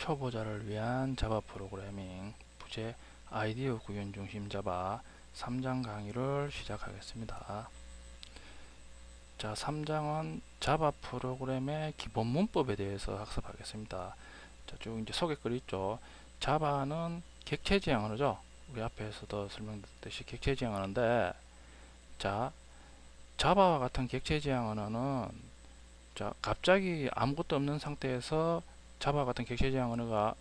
초보자를 위한 자바 프로그래밍 부제 아이디어 구현 중심 자바 3장 강의를 시작하겠습니다. 자, 3장은 자바 프로그램의 기본 문법에 대해서 학습하겠습니다. 자, 쭉 이제 소개글 있죠. 자바는 객체 지향 언어죠. 우리 앞에서도 설명드렸듯이 객체 지향 언어인데 자, 자바와 같은 객체 지향 언어는 자, 갑자기 아무것도 없는 상태에서 자바 같은 객체 지향 언어가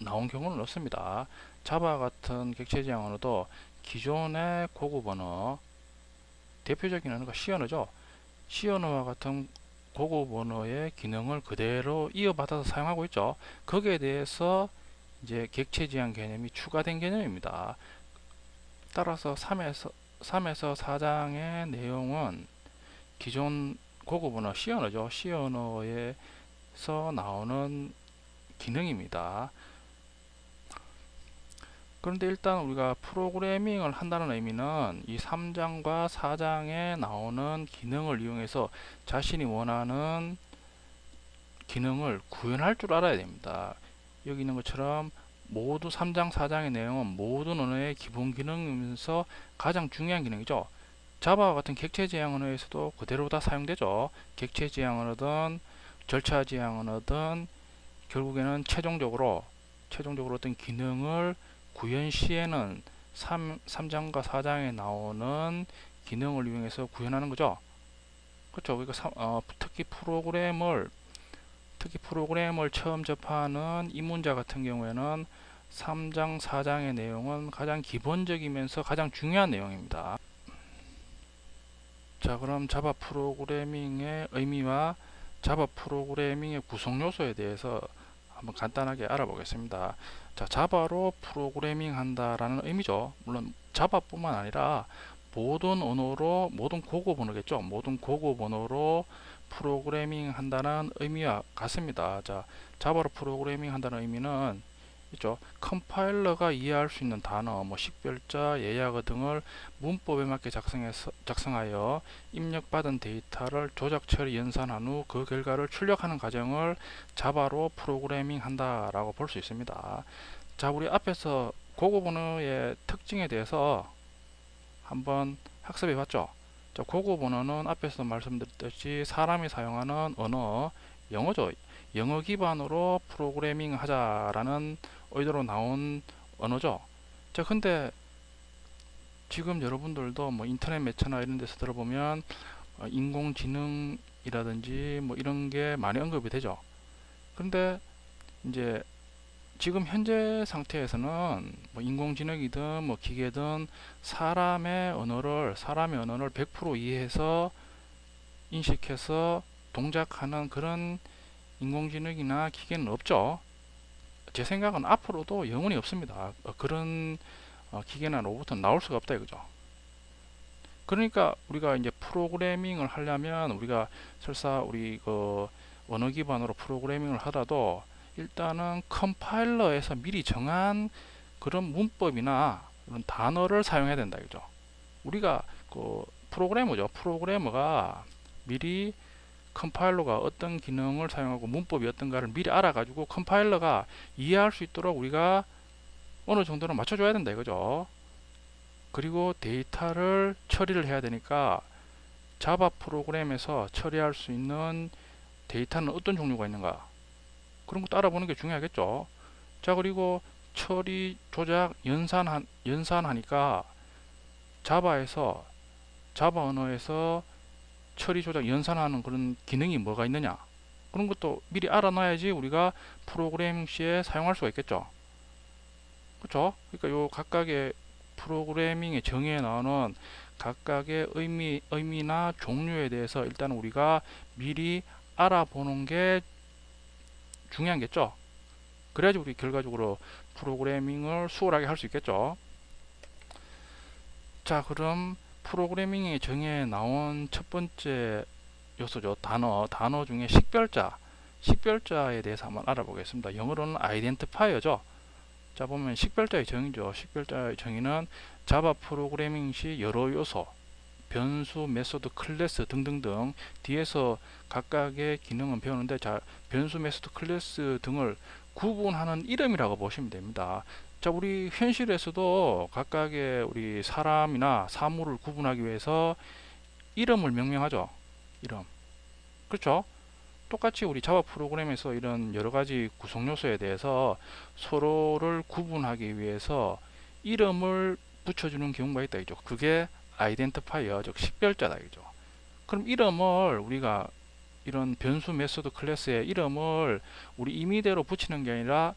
나온 경우는 없습니다. 자바 같은 객체 지향 언어도 기존의 고급 언어 대표적인 언어가 C 언어죠. C 언어와 같은 고급 언어의 기능을 그대로 이어받아서 사용하고 있죠. 거기에 대해서 이제 객체 지향 개념이 추가된 개념입니다. 따라서 3에서 3에서 4장의 내용은 기존 고급 언어 C 언어죠. C 언어에 서 나오는 기능입니다. 그런데 일단 우리가 프로그래밍을 한다는 의미는 이 3장과 4장에 나오는 기능을 이용해서 자신이 원하는 기능을 구현할 줄 알아야 됩니다. 여기 있는 것처럼 모두 3장, 4장의 내용은 모든 언어의 기본 기능이면서 가장 중요한 기능이죠. 자바와 같은 객체 지향 언어에서도 그대로 다 사용되죠. 객체 지향 언어든 절차 지향 언어든 결국에는 최종적으로 최종적으로 어떤 기능을 구현 시에는 3, 3장과 4장에 나오는 기능을 이용해서 구현하는 거죠. 그렇죠. 그러니까 사, 어, 특히 프로그램을 특히 프로그램을 처음 접하는 입문자 같은 경우에는 3장, 4장의 내용은 가장 기본적이면서 가장 중요한 내용입니다. 자, 그럼 자바 프로그래밍의 의미와 자바 프로그래밍의 구성 요소에 대해서 한번 간단하게 알아보겠습니다. 자, 자바로 프로그래밍 한다라는 의미죠. 물론 자바뿐만 아니라 모든 언어로 모든 고급 언어겠죠. 모든 고급 언어로 프로그래밍 한다는 의미와 같습니다. 자, 자바로 프로그래밍 한다는 의미는 있죠. 컴파일러가 이해할 수 있는 단어, 뭐 식별자, 예약어 등을 문법에 맞게 작성해서 작성하여 입력받은 데이터를 조작 처리 연산한 후 그 결과를 출력하는 과정을 자바로 프로그래밍 한다라고 볼 수 있습니다. 자, 우리 앞에서 고급 언어의 특징에 대해서 한번 학습해 봤죠. 자, 고급 언어는 앞에서 말씀드렸듯이 사람이 사용하는 언어, 영어죠. 영어 기반으로 프로그래밍 하자라는 의도로 나온 언어죠. 자, 근데 지금 여러분들도 뭐 인터넷 매체나 이런 데서 들어보면 어, 인공지능이라든지 뭐 이런 게 많이 언급이 되죠. 근데 이제 지금 현재 상태에서는 뭐 인공지능이든 뭐 기계든 사람의 언어를 사람의 언어를 100% 이해해서 인식해서 동작하는 그런 인공지능이나 기계는 없죠. 제 생각은 앞으로도 영원히 없습니다. 어, 그런 어, 기계나 로봇은 나올 수가 없다 이거죠. 그러니까 우리가 이제 프로그래밍을 하려면 우리가 설사 우리 그 언어 기반으로 프로그래밍을 하더라도 일단은 컴파일러에서 미리 정한 그런 문법이나 그런 단어를 사용해야 된다 이거죠. 우리가 그 프로그래머죠. 프로그래머가 미리 컴파일러가 어떤 기능을 사용하고 문법이 어떤가를 미리 알아가지고 컴파일러가 이해할 수 있도록 우리가 어느 정도는 맞춰줘야 된다 이거죠. 그리고 데이터를 처리를 해야 되니까 자바 프로그램에서 처리할 수 있는 데이터는 어떤 종류가 있는가 그런 것도 알아보는 게 중요하겠죠. 자 그리고 처리 조작 연산 연산하니까 자바에서 자바 언어에서 처리 조작 연산하는 그런 기능이 뭐가 있느냐 그런 것도 미리 알아놔야지 우리가 프로그래밍 시에 사용할 수가 있겠죠. 그렇죠? 그러니까 요 각각의 프로그래밍의 정의에 나오는 각각의 의미, 의미나 종류에 대해서 일단 우리가 미리 알아보는 게 중요한겠죠. 그래야지 우리 결과적으로 프로그래밍을 수월하게 할 수 있겠죠. 자, 그럼 프로그래밍의 정의에 나온 첫 번째 요소죠. 단어, 단어 중에 식별자, 식별자에 대해서 한번 알아보겠습니다. 영어로는 아이덴티파이어죠. 자 보면 식별자의 정의죠. 식별자의 정의는 자바 프로그래밍 시 여러 요소, 변수, 메소드, 클래스 등등등 뒤에서 각각의 기능은 배우는데 자 변수, 메소드, 클래스 등을 구분하는 이름이라고 보시면 됩니다. 자, 우리 현실에서도 각각의 우리 사람이나 사물을 구분하기 위해서 이름을 명명하죠. 이름. 그렇죠? 똑같이 우리 자바 프로그램에서 이런 여러 가지 구성 요소에 대해서 서로를 구분하기 위해서 이름을 붙여주는 경우가 있다. 이죠. 그게 아이덴티파이어, 즉 식별자다. 이죠. 그럼 이름을 우리가 이런 변수 메소드 클래스의 이름을 우리 임의대로 붙이는 게 아니라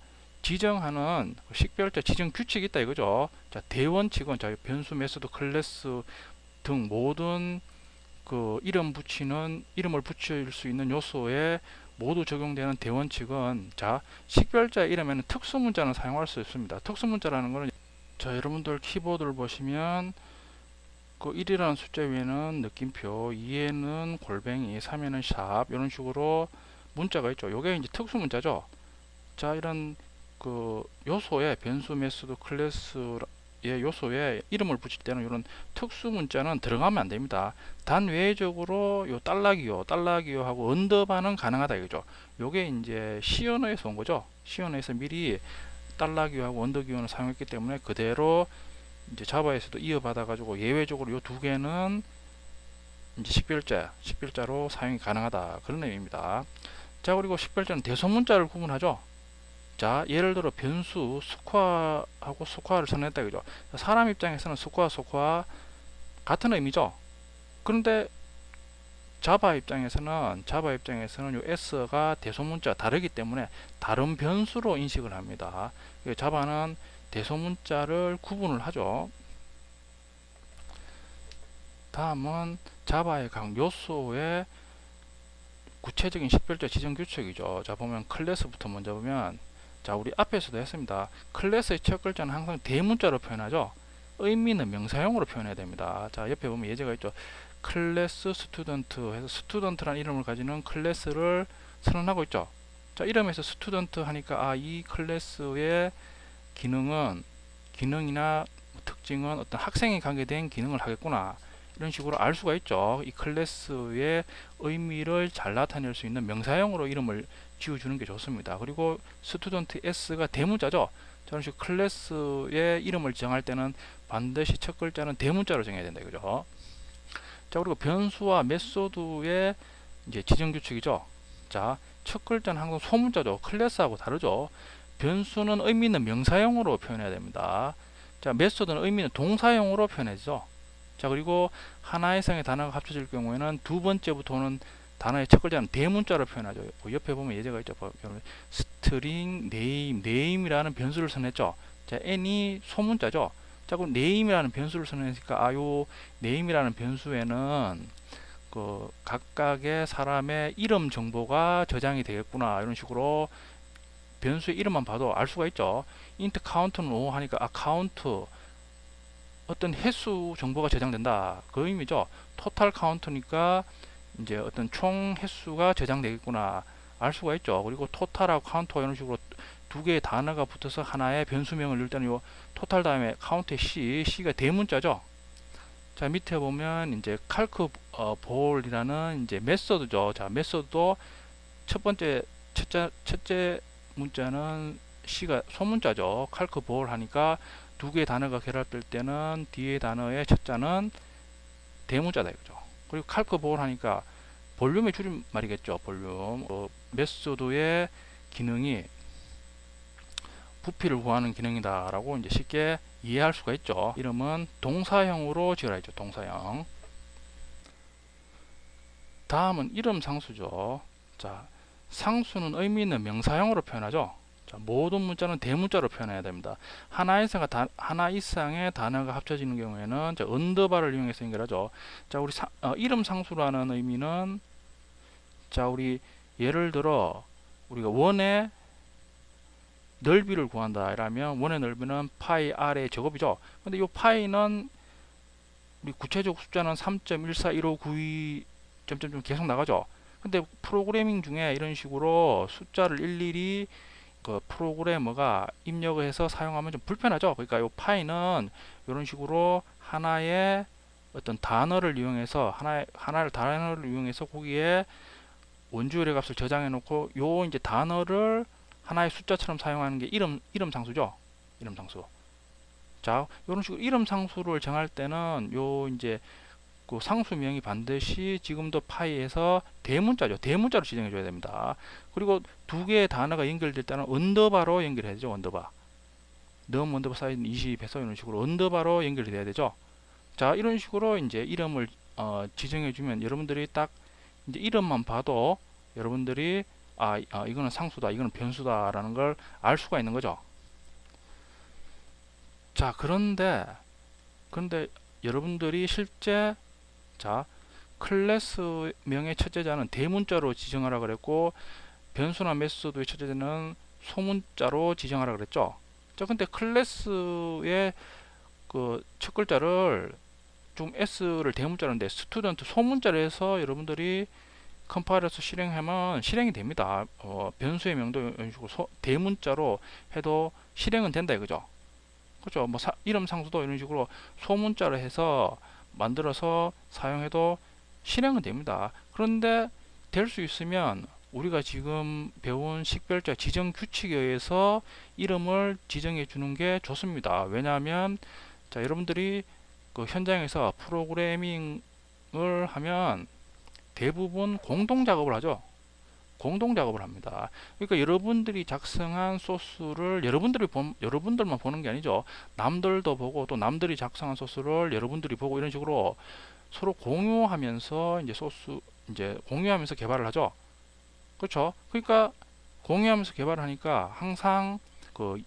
지정하는 식별자 지정 규칙이 있다 이거죠. 자, 대원칙은 자, 변수 메소드 클래스 등 모든 그 이름 붙이는 이름을 붙일 수 있는 요소에 모두 적용되는 대원칙은 자 식별자 이름에는 특수문자는 사용할 수 있습니다. 특수문자라는 것은 자 여러분들 키보드를 보시면 그 1이라는 숫자 위에는 느낌표 2에는 골뱅이 3에는 샵 이런 식으로 문자가 있죠. 요게 이제 특수문자죠. 자 이런 그 요소에 변수 메소드 클래스의 요소에 이름을 붙일 때는 이런 특수 문자는 들어가면 안 됩니다. 단 외적으로 요 달러기호, 달러기호하고 언더바는 가능하다 이거죠. 요게 이제 시언어에서 온 거죠. 시언어에서 미리 달러기호하고 언더기호를 사용했기 때문에 그대로 이제 자바에서도 이어받아 가지고 예외적으로 요 두 개는 이제 식별자, 식별자로 사용이 가능하다 그런 의미입니다. 자 그리고 식별자는 대소문자를 구분하죠. 자 예를 들어 변수 스쿼하고 스쿼를 선택했다 그죠. 사람 입장에서는 스쿼 스쿼 같은 의미죠. 그런데 자바 입장에서는 자바 입장에서는 요 s가 대소문자 다르기 때문에 다른 변수로 인식을 합니다. 자바는 대소문자를 구분을 하죠. 다음은 자바의 각 요소의 구체적인 식별자 지정 규칙이죠. 자 보면 클래스부터 먼저 보면 자 우리 앞에서도 했습니다. 클래스의 첫 글자는 항상 대문자로 표현하죠. 의미는 명사형으로 표현해야 됩니다. 자 옆에 보면 예제가 있죠. 클래스 스튜던트 해서 스튜던트라는 이름을 가지는 클래스를 선언하고 있죠. 자 이름에서 스튜던트 하니까 아 이 클래스의 기능은 기능이나 특징은 어떤 학생에 관계된 기능을 하겠구나 이런 식으로 알 수가 있죠 이 클래스의 의미를 잘 나타낼 수 있는 명사형으로 이름을 지워주는 게 좋습니다. 그리고 스튜던트 S가 대문자죠. 저런 식으로 클래스의 이름을 정할 때는 반드시 첫 글자는 대문자로 정해야 된다. 그죠? 자, 그리고 변수와 메소드의 이제 지정 규칙이죠. 자, 첫 글자는 항상 소문자죠. 클래스하고 다르죠. 변수는 의미 있는 명사형으로 표현해야 됩니다. 자, 메소드는 의미 있는 동사형으로 표현해죠. 자, 그리고 하나 이상의 단어가 합쳐질 경우에는 두 번째부터는 단어의 첫 글자는 대문자로 표현하죠. 그 옆에 보면 예제가 있죠. 스트링 네임, 네임이라는 변수를 선했죠. 자, n이 소문자죠. 자, 그럼 네임이라는 변수를 선했으니까 아, 요 네임이라는 변수에는 그 각각의 사람의 이름 정보가 저장이 되겠구나 이런 식으로 변수의 이름만 봐도 알 수가 있죠. int count는 5 하니까 아 count 어떤 횟수 정보가 저장된다 그 의미죠. total count니까 이제 어떤 총 횟수가 저장되겠구나 알 수가 있죠. 그리고 토탈하고 카운터 이런 식으로 두 개의 단어가 붙어서 하나의 변수명을 넣을 때는 요 토탈 다음에 카운트의 C, C가 대문자죠. 자 밑에 보면 이제 칼크 어, 볼이라는 이제 메서드죠. 자 메서드도 첫 번째 첫째 첫째 문자는 C가 소문자죠. 칼크 볼 하니까 두 개의 단어가 결합될 때는 뒤에 단어의 첫자는 대문자다 이거죠. 그리고 칼크 보홀 하니까 볼륨의 줄임말이겠죠. 볼륨. 어, 메소드의 기능이 부피를 구하는 기능이다 라고 이제 쉽게 이해할 수가 있죠. 이름은 동사형으로 지어라 했죠. 동사형. 다음은 이름 상수죠. 자, 상수는 의미 있는 명사형으로 표현하죠. 자, 모든 문자는 대문자로 표현해야 됩니다. 하나 이상의, 다, 하나 이상의 단어가 합쳐지는 경우에는 자, 언더바를 이용해서 연결하죠. 자, 우리 사, 어, 이름 상수라는 의미는 자, 우리 예를 들어 우리가 원의 넓이를 구한다 이라면 원의 넓이는 파이 r의 제곱이죠. 근데 이 파이는 우리 구체적 숫자는 3.141592 점점점 계속 나가죠. 근데 프로그래밍 중에 이런 식으로 숫자를 일일이 그 프로그래머가 입력을 해서 사용하면 좀 불편하죠. 그러니까 이 파이는 이런 식으로 하나의 어떤 단어를 이용해서 하나의 하나를 단어를 이용해서 거기에 원주율의 값을 저장해 놓고 요 이제 단어를 하나의 숫자처럼 사용하는 게 이름 이름 상수죠. 이름 상수. 자, 이런 식으로 이름 상수를 정할 때는 요 이제 그 상수명이 반드시 지금도 파이에서 대문자죠. 대문자로 지정해 줘야 됩니다. 그리고 두 개의 단어가 연결될 때는 언더바로 연결해야 되죠. 언더바. 넘 언더바 사이즈 20해서 이런 식으로 언더바로 연결이 돼야 되죠. 자, 이런 식으로 이제 이름을 어, 지정해 주면 여러분들이 딱 이제 이름만 봐도 여러분들이 아, 아 이거는 상수다, 이거는 변수다라는 걸 알 수가 있는 거죠. 자, 그런데 그런데 여러분들이 실제 자 클래스명의 첫째자는 대문자로 지정하라 그랬고 변수나 메소드의 첫째자는 소문자로 지정하라 그랬죠. 자, 근데 클래스의 그 첫 글자를 좀 S를 대문자로인데 스튜던트 소문자로 해서 여러분들이 컴파일해서 실행하면 실행이 됩니다. 어, 변수의 명도 이런 식으로 소, 대문자로 해도 실행은 된다 이거죠. 그렇죠. 뭐 사, 이름 상수도 이런 식으로 소문자로 해서 만들어서 사용해도 실행은 됩니다. 그런데 될 수 있으면 우리가 지금 배운 식별자 지정 규칙에 의해서 이름을 지정해 주는 게 좋습니다. 왜냐하면 자 여러분들이 그 현장에서 프로그래밍을 하면 대부분 공동 작업을 하죠. 공동 작업을 합니다. 그러니까 여러분들이 작성한 소스를 여러분들이 본, 여러분들만 보는 게 아니죠. 남들도 보고 또 남들이 작성한 소스를 여러분들이 보고 이런 식으로 서로 공유하면서 이제 소스 이제 공유하면서 개발을 하죠. 그렇죠? 그러니까 공유하면서 개발을 하니까 항상 그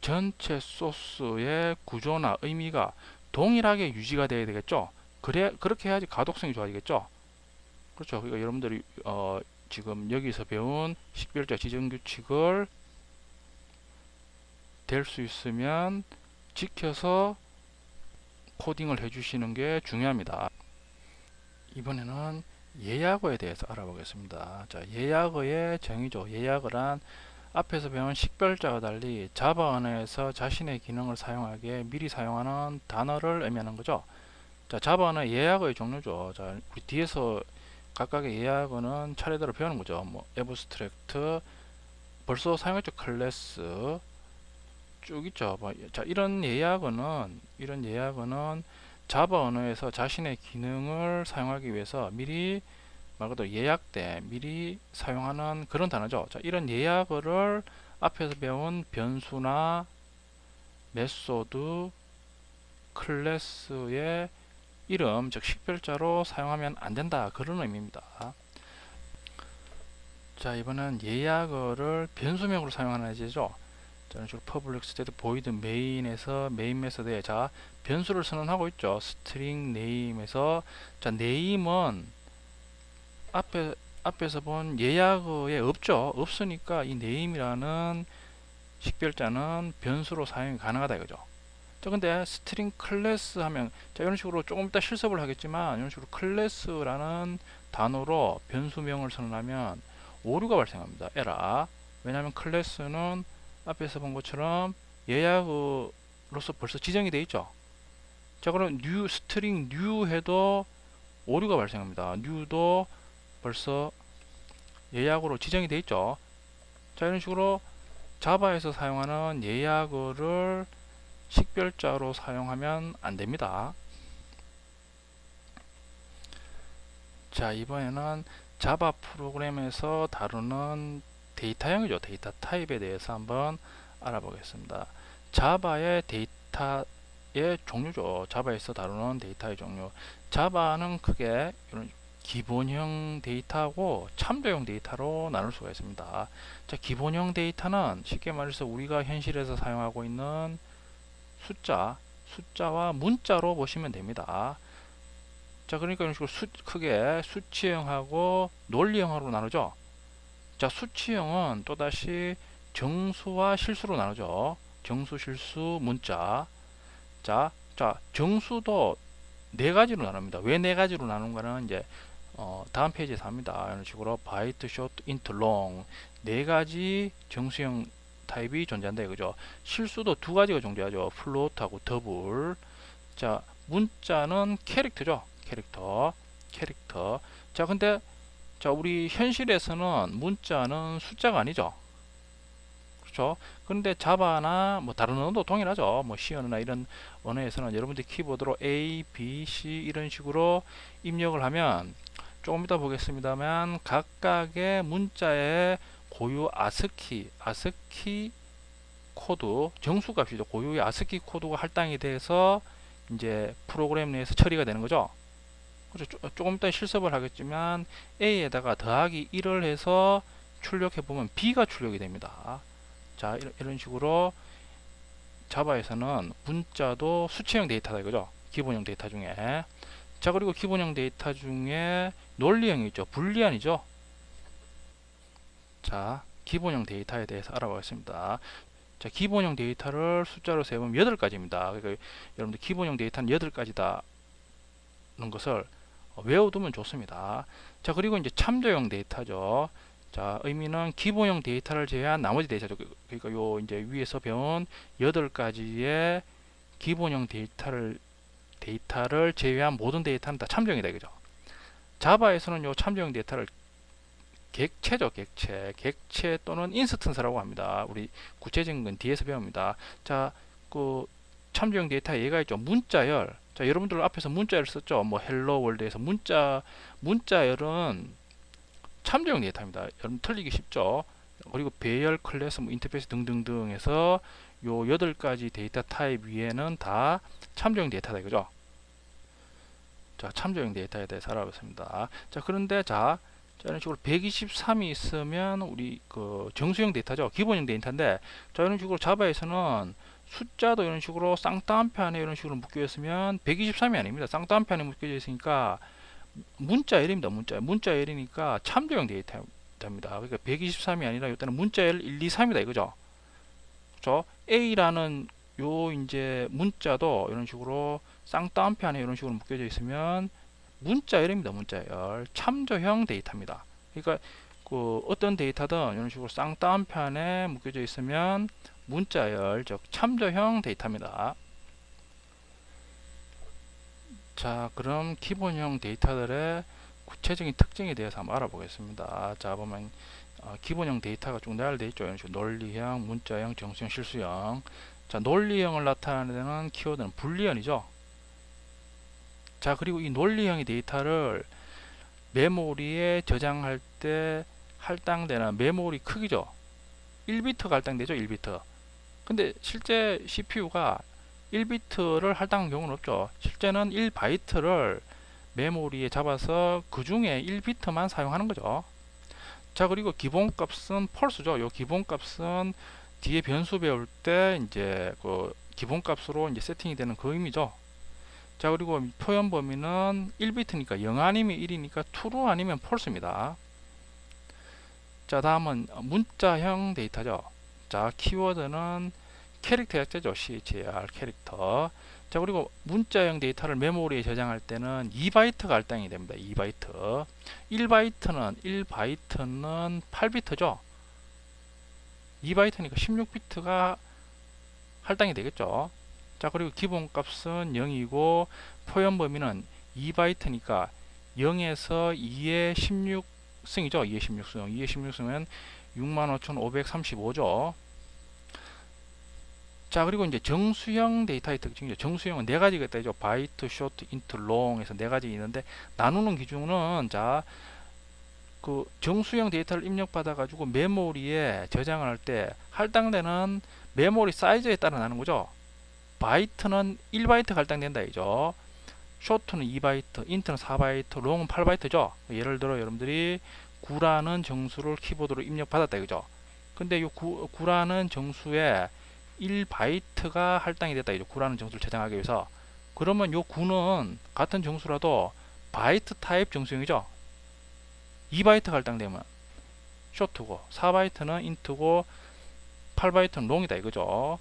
전체 소스의 구조나 의미가 동일하게 유지가 돼야 되겠죠. 그래 그렇게 해야지 가독성이 좋아지겠죠. 그렇죠. 그러니까 여러분들이 어, 지금 여기서 배운 식별자 지정 규칙을 될 수 있으면 지켜서 코딩을 해주시는 게 중요합니다. 이번에는 예약어에 대해서 알아보겠습니다. 자, 예약어의 정의죠. 예약어란 앞에서 배운 식별자와 달리 자바 언어에서 자신의 기능을 사용하기에 미리 사용하는 단어를 의미하는 거죠. 자, 자바 언어 예약어의 종류죠. 자, 뒤에서 각각의 예약어는 차례대로 배우는 거죠. 뭐 에브스트랙트 벌써 사용했죠. 클래스 쭉 있죠. 뭐, 자, 이런 예약어는 이런 예약어는 자바 언어에서 자신의 기능을 사용하기 위해서 미리 말 그대로 예약 때 미리 사용하는 그런 단어죠. 자, 이런 예약어를 앞에서 배운 변수나 메소드 클래스의 이름, 즉 식별자로 사용하면 안 된다. 그런 의미입니다. 자, 이번엔 예약어를 변수명으로 사용하는 예제죠. 자, 이런 식으로 public state void main에서 main 메서드에 자, 변수를 선언하고 있죠. string name에서 자, name은 앞에 앞에서 본 예약어에 없죠. 없으니까 이 name이라는 식별자는 변수로 사용이 가능하다 이거죠. 자, 근데 스트링 클래스 하면 자, 이런 식으로 조금 이따 실습을 하겠지만 이런 식으로 클래스라는 단어로 변수명을 선언하면 오류가 발생합니다. 에라. 왜냐하면 클래스는 앞에서 본 것처럼 예약어로서 벌써 지정이 되어 있죠. 자, 그럼 new 스트링 new 해도 오류가 발생합니다. new도 벌써 예약으로 지정이 되어 있죠. 자, 이런 식으로 자바에서 사용하는 예약어를 식별자로 사용하면 안 됩니다. 자, 이번에는 자바 프로그램에서 다루는 데이터형이죠. 데이터 타입에 대해서 한번 알아보겠습니다. 자바의 데이터의 종류죠. 자바에서 다루는 데이터의 종류. 자바는 크게 이런 기본형 데이터하고 참조형 데이터로 나눌 수가 있습니다. 자, 기본형 데이터는 쉽게 말해서 우리가 현실에서 사용하고 있는 숫자, 숫자와 문자로 보시면 됩니다. 자, 그러니까 이런 식으로 수, 크게 수치형하고 논리형으로 나누죠. 자, 수치형은 또다시 정수와 실수로 나누죠. 정수, 실수, 문자. 자, 자, 정수도 네 가지로 나눕니다. 왜 네 가지로 나눈가는 이제 어, 다음 페이지에서 합니다. 이런 식으로 바이트, 쇼트, 인트, 롱네 가지 정수형 타입이 존재한다 이거죠. 실수도 두 가지가 존재하죠. 플롯하고 더블. 자, 문자는 캐릭터죠. 캐릭터. 캐릭터. 자, 근데 자, 우리 현실에서는 문자는 숫자가 아니죠. 그렇죠? 그런데 자바나 뭐 다른 언어도 동일하죠. 뭐 C 언어나 이런 언어에서는 여러분들 키보드로 A, B, C 이런 식으로 입력을 하면 조금 이따 보겠습니다만 각각의 문자의 고유 아스키, 아스키 코드, 정수 값이죠. 고유의 아스키 코드가 할당이 돼서 이제 프로그램 내에서 처리가 되는 거죠. 그렇죠. 조- 조금 이따 실습을 하겠지만 A에다가 더하기 1을 해서 출력해 보면 B가 출력이 됩니다. 자, 이런, 식으로 자바에서는 문자도 수치형 데이터다 이거죠. 기본형 데이터 중에. 자, 그리고 기본형 데이터 중에 논리형이 있죠. 불리안이죠. 자, 기본형 데이터에 대해서 알아보겠습니다. 자, 기본형 데이터를 숫자로 세우면 8가지입니다. 그러니까 여러분들 기본형 데이터는 8가지다는 것을 어, 외워두면 좋습니다. 자, 그리고 이제 참조형 데이터죠. 자, 의미는 기본형 데이터를 제외한 나머지 데이터죠. 그- 그러니까 요 이제 위에서 배운 8가지의 기본형 데이터를 데이터를 제외한 모든 데이터는 다 참조형이다 이거죠. 자바에서는 요 참조형 데이터를 객체죠, 객체. 객체 또는 인스턴스라고 합니다. 우리 구체적인 건 뒤에서 배웁니다. 자, 그 참조형 데이터 얘가 있죠. 문자열. 자, 여러분들 앞에서 문자열 썼죠. 뭐 헬로 월드에서 문자 문자열은 참조형 데이터입니다. 여러분 틀리기 쉽죠. 그리고 배열, 클래스, 뭐 인터페이스 등등등 해서 요 여덟 가지 데이터 타입 위에는 다 참조형 데이터다 이거죠. 자, 참조형 데이터에 대해서 알아봤습니다. 자, 그런데 자, 자, 이런 식으로 123이 있으면 우리 그 정수형 데이터죠. 기본형 데이터인데 자, 이런 식으로 자바에서는 숫자도 이런 식으로 쌍따옴표 에 이런 식으로 묶여 있으면 123이 아닙니다. 쌍따옴표 에 묶여져 있으니까 문자열입니다. 문자 문자열이니까 참조형 데이터입니다. 그러니까 123이 아니라 이때는 문자열 1, 2, 3이다 이거죠. 그렇죠? A라는 요 이제 문자도 이런 식으로 쌍따옴표 안에 이런 식으로 묶여져 있으면 문자열입니다. 문자열 참조형 데이터입니다. 그러니까 그 어떤 데이터든 이런 식으로 쌍따옴표 안에 묶여져 있으면 문자열 즉 참조형 데이터입니다. 자, 그럼 기본형 데이터들의 구체적인 특징에 대해서 한번 알아보겠습니다. 자, 보면 어, 기본형 데이터가 쭉 나열되어 있죠. 이런 식으로 논리형, 문자형, 정수형, 실수형. 자, 논리형을 나타내는 키워드는 불리언이죠. 자, 그리고 이 논리형의 데이터를 메모리에 저장할 때 할당되는 메모리 크기죠. 1비트가 할당되죠. 1비트. 근데 실제 CPU가 1비트를 할당한 경우는 없죠. 실제는 1바이트를 메모리에 잡아서 그 중에 1비트만 사용하는 거죠. 자, 그리고 기본값은 펄스죠. 요 기본값은 뒤에 변수 배울 때 이제 그 기본값으로 이제 세팅이 되는 그 의미죠. 자, 그리고 표현 범위는 1비트니까 0 아니면 1이니까 true 아니면 false입니다. 자, 다음은 문자형 데이터죠. 자, 키워드는 캐릭터 약자죠. CHAR 캐릭터. 자, 그리고 문자형 데이터를 메모리에 저장할 때는 2바이트가 할당이 됩니다. 2바이트. 1바이트는 1바이트는 8비트죠. 2바이트니까 16비트가 할당이 되겠죠. 자, 그리고 기본값은 0이고 표현 범위는 2바이트니까 0에서 2의 16승이죠. 2의 16승. 2의 16승은 65,535죠. 자 그리고 이제 정수형 데이터의 특징이죠. 정수형은 네 가지가 있다 죠. 바이트, 쇼트, 인트, 롱에서 네 가지 있는데 나누는 기준은 자 그 정수형 데이터를 입력받아 가지고 메모리에 저장을 할 때 할당되는 메모리 사이즈에 따라 나는 거죠. 바이트는 1바이트 할당된다 이죠. 쇼트는 2바이트, 인트는 4바이트, 롱은 8바이트죠. 예를 들어 여러분들이 9라는 정수를 키보드로 입력받았다 이거죠. 근데 이 9, 9라는 정수에 1바이트가 할당이 됐다 이죠. 9라는 정수를 저장하기 위해서. 그러면 요 9는 같은 정수라도 바이트 타입 정수형이죠. 2바이트가 할당되면 쇼트고 4바이트는 인트고 8바이트는 롱이다 이거죠.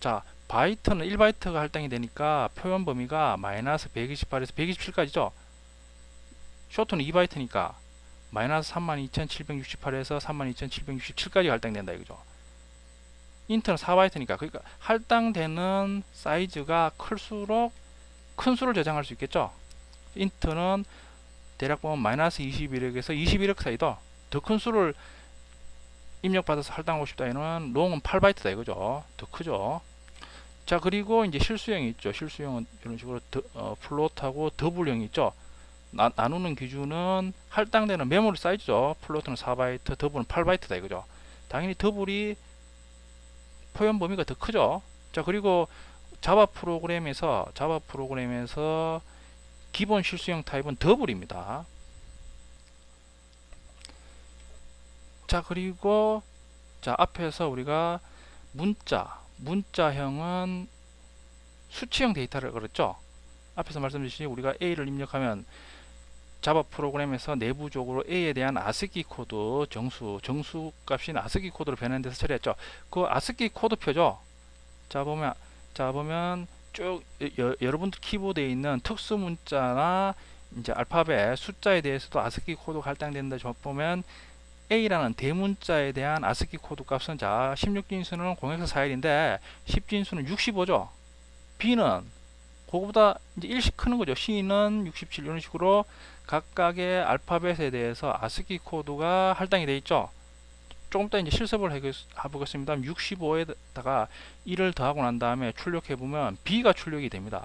자, 바이트는 1바이트가 할당이 되니까 표현 범위가 마이너스 128에서 127까지죠. 쇼트는 2바이트니까 마이너스 32,768에서 32,767까지 할당된다 이거죠. 인트는 4바이트니까 그러니까 할당되는 사이즈가 클수록 큰 수를 저장할 수 있겠죠. 인트는 대략 보면 마이너스 21억에서 21억 사이도 더 큰 수를 입력받아서 할당하고 싶다 에는 롱은 8바이트다 이거죠. 더 크죠. 자 그리고 이제 실수형이 있죠. 실수형은 이런 식으로 더, 어, 플롯하고 더블형이 있죠. 나, 나누는 기준은 할당되는 메모리 사이즈죠. 플로트는 4바이트, 더블은 8바이트다 이거죠. 당연히 더블이 표현 범위가 더 크죠. 자 그리고 자바 프로그램에서 자바 프로그램에서 기본 실수형 타입은 더블입니다. 자 그리고 자 앞에서 우리가 문자 문자형은 수치형 데이터를 그랬죠. 앞에서 말씀드렸듯이 우리가 A를 입력하면 자바 프로그램에서 내부적으로 A에 대한 아스키 코드 정수 정수 값인 아스키 코드로 데서 처리했죠. 그 아스키 코드표죠. 자 보면 자 보면 쭉 여, 여러분들 키보드에 있는 특수 문자나 이제 알파벳 숫자에 대해서도 아스키 코드가 할당된다 보면 A라는 대문자에 대한 아스키 코드 값은 자 16진수는 0에서 4일인데 10진수는 65죠. B는 그거보다 이제 1씩 크는 거죠. C는 67 이런 식으로 각각의 알파벳에 대해서 아스키 코드가 할당이 되어 있죠. 조금 더 이제 실습을 해보겠습니다. 65에다가 1을 더하고 난 다음에 출력해 보면 B가 출력이 됩니다.